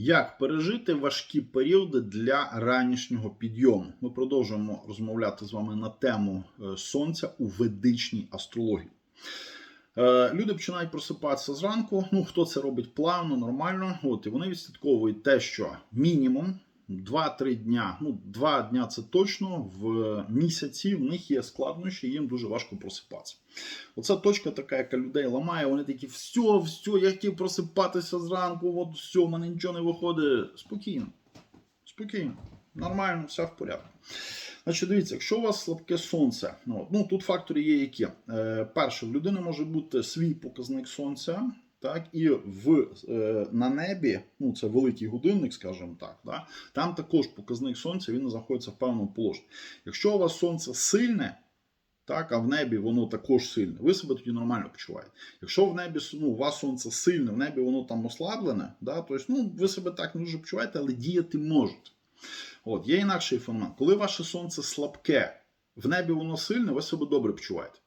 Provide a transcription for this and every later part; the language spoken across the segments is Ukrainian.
Як пережити важкі періоди для ранішнього підйому? Ми продовжуємо розмовляти з вами на тему е, сонця у ведичній астрології. Е, Люди починають просипатися зранку. Ну, хто це робить плавно, нормально. От, і вони відслідковують те, що мінімум 2-3 дня, ну 2 дня це точно в місяці в них є складнощі, їм дуже важко просипатися. Оце точка така, яка людей ламає. Вони такі, все, все, я хотів просипатися зранку, от все, в мене нічого не виходить. Спокійно. Спокійно. Нормально, все в порядку. Значить, дивіться, якщо у вас слабке сонце, ну, ну тут фактори є які. Е, перше, в людини може бути свій показник сонця. Так, і в, е, на небі, ну це великий годинник, скажімо так, да, там також показник сонця він знаходиться в певному положенні. Якщо у вас сонце сильне, так, а в небі воно також сильне, ви себе тоді нормально почуваєте. Якщо в небі ну, у вас сонце сильне, в небі воно там ослаблене, да, тобто, ну, ви себе так не дуже почуваєте, але діяти можете. От, Є інакший феномен. Коли ваше сонце слабке, в небі воно сильне, ви себе добре почуваєте.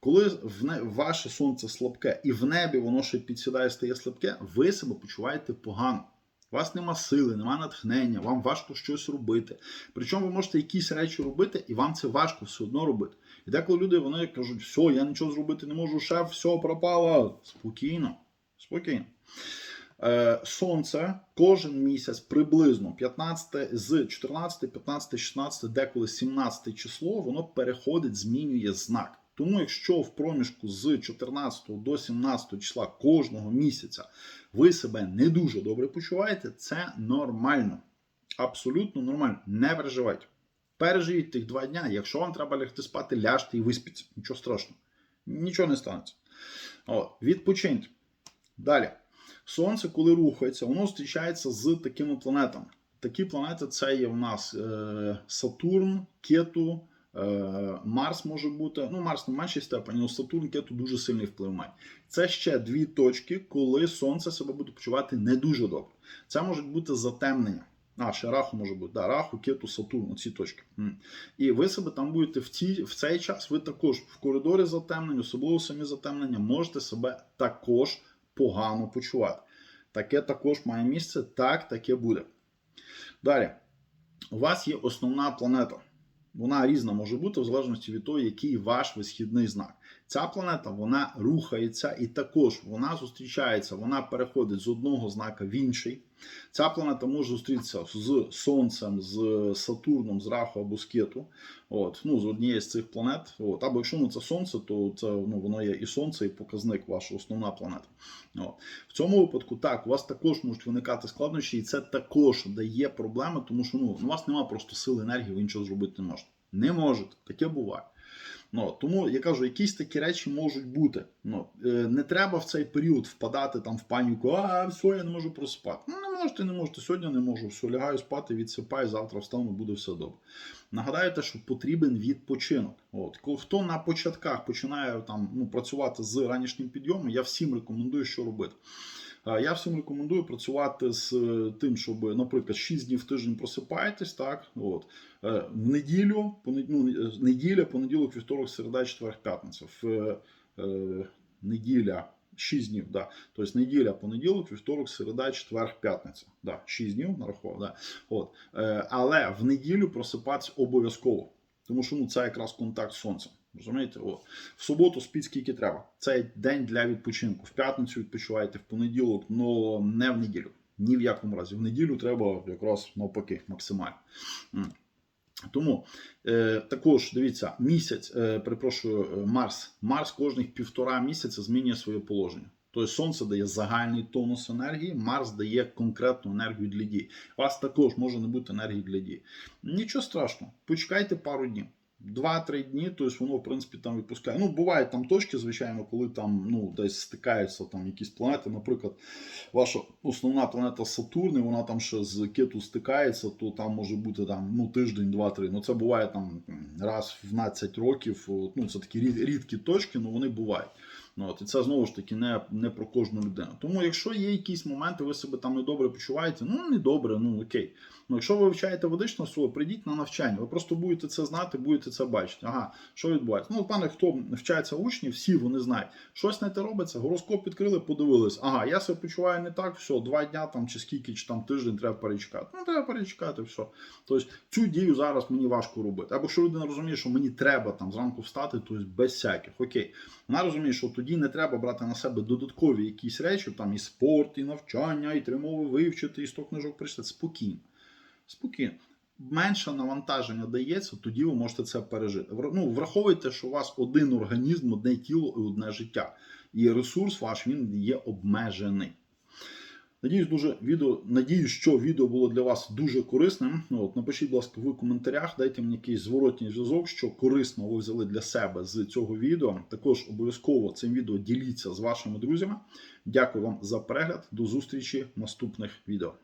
Коли в не... ваше сонце слабке і в небі воно ще підсідає, стає слабке, ви себе почуваєте погано. У вас нема сили, нема натхнення, вам важко щось робити. Причому ви можете якісь речі робити, і вам це важко все одно робити. І деколи люди вони кажуть, все, я нічого зробити не можу, шеф, все пропало. Спокійно, спокійно. Е, Сонце кожен місяць приблизно 15 з 14, 15, 16, деколи 17 число, воно переходить, змінює знак. Тому, якщо в проміжку з 14 до 17 числа кожного місяця ви себе не дуже добре почуваєте, це нормально. Абсолютно нормально. Не переживайте. Переживіть тих два дня. Якщо вам треба лягти спати, ляжте і виспіться. Нічого страшного. Нічого не станеться. От, Відпочиньте. Далі. Сонце, коли рухається, воно зустрічається з такими планетами. Такі планети це є в нас е, Сатурн, Кету, Марс може бути. Ну, Марс на меншій степені, але Сатурн, Кету дуже сильний вплив має. Це ще дві точки, коли Сонце себе буде почувати не дуже добре. Це можуть бути затемнення. А, ще раху може бути. Да, раху, кету, Сатурн, оці точки. І ви себе там будете в ті, в цей час, ви також в коридорі затемнень, особливо самі затемнення, можете себе також погано почувати. Таке також має місце, так, таке буде. Далі, у вас є основна планета. Вона різна може бути в залежності від того, який ваш висхідний знак. Ця планета вона рухається і також вона зустрічається, вона переходить з одного знака в інший. Ця планета може зустрітися з Сонцем, з Сатурном, з Раху або з Кету. От, ну, з однієї з цих планет. От. Або якщо ну, це Сонце, то це ну, воно є і Сонце, і показник ваша основна планета. От. В цьому випадку так, у вас також можуть виникати складнощі, і це також дає проблеми, тому що ну, у вас немає просто сили енергії, ви нічого зробити не можете. Не можете, таке буває. Ну, Тому я кажу, якісь такі речі можуть бути. Ну, е, Не треба в цей період впадати там в паніку, а все, я не можу проспати. Ну, не можете, не можете. Сьогодні не можу. Все, лягаю спати, відсипаю, завтра встану, буде все добре. Нагадаю, що потрібен відпочинок. От, хто на початках починає там, ну, працювати з ранішнім підйомом, я всім рекомендую, що робити. Е, Я всім рекомендую працювати з е, тим, щоб, наприклад, 6 днів в тиждень просипаєтесь, так, от, е, в неділю, ну, неділя, понеділок, вівторок, середа, четвер, п'ятниця. В неділя 6 днів, да. Тобто неділя, понеділок, вівторок, середа, четвер, п'ятниця. Да, 6 днів нарахував. Да. От. Але в неділю просипатися обов'язково. Тому що ну, це якраз контакт з сонцем. Розумієте? О, в суботу спіть скільки треба. Це день для відпочинку. В п'ятницю відпочиваєте, в понеділок, але не в неділю. Ні в якому разі. В неділю треба якраз навпаки, максимально. Тому е, також дивіться, місяць, е, перепрошую, е, Марс. Марс кожних півтора місяця змінює своє положення. Тобто Сонце дає загальний тонус енергії, Марс дає конкретну енергію для дії. У вас також може не бути енергії для дії. Нічого страшного, почекайте пару днів. 2-3 дні, тобто воно, в принципі, там відпускає. Ну, бувають там точки, звичайно, коли там ну, десь стикаються там якісь планети. Наприклад, ваша основна планета Сатурн, і вона там ще з кету стикається, то там може бути там, ну, тиждень, два-три. Ну, це буває там раз в 12 років. Ну, це такі рід- рідкі точки, але вони бувають. Ну, от, і це знову ж таки не, не про кожну людину. Тому, якщо є якісь моменти, ви себе там недобре почуваєте, ну не добре, ну окей. Ну, якщо ви вивчаєте ведичне слово, прийдіть на навчання. Ви просто будете це знати, будете це бачити. Ага, що відбувається? Ну, пане, хто вчається учні, всі вони знають. Щось не те робиться, гороскоп відкрили, подивились. Ага, я себе почуваю не так, все, два дня там чи скільки, чи там тиждень треба перечекати. Ну, треба перечекати, все. Тобто цю дію зараз мені важко робити. Або що людина розуміє, що мені треба там зранку встати, тобто без всяких. Окей. Вона розуміє, що тоді не треба брати на себе додаткові якісь речі, там і спорт, і навчання, і три мови вивчити, і сто книжок прочитати. Спокійно. Спокійно. Менше навантаження дається, тоді ви можете це пережити. Ну, враховуйте, що у вас один організм, одне тіло і одне життя. І ресурс ваш він є обмежений. Надіюсь, дуже відео, надіюсь, що відео було для вас дуже корисним. Ну, от, напишіть, будь ласка, в коментарях, дайте мені якийсь зворотній зв'язок, що корисно ви взяли для себе з цього відео. Також обов'язково цим відео діліться з вашими друзями. Дякую вам за перегляд. До зустрічі в наступних відео.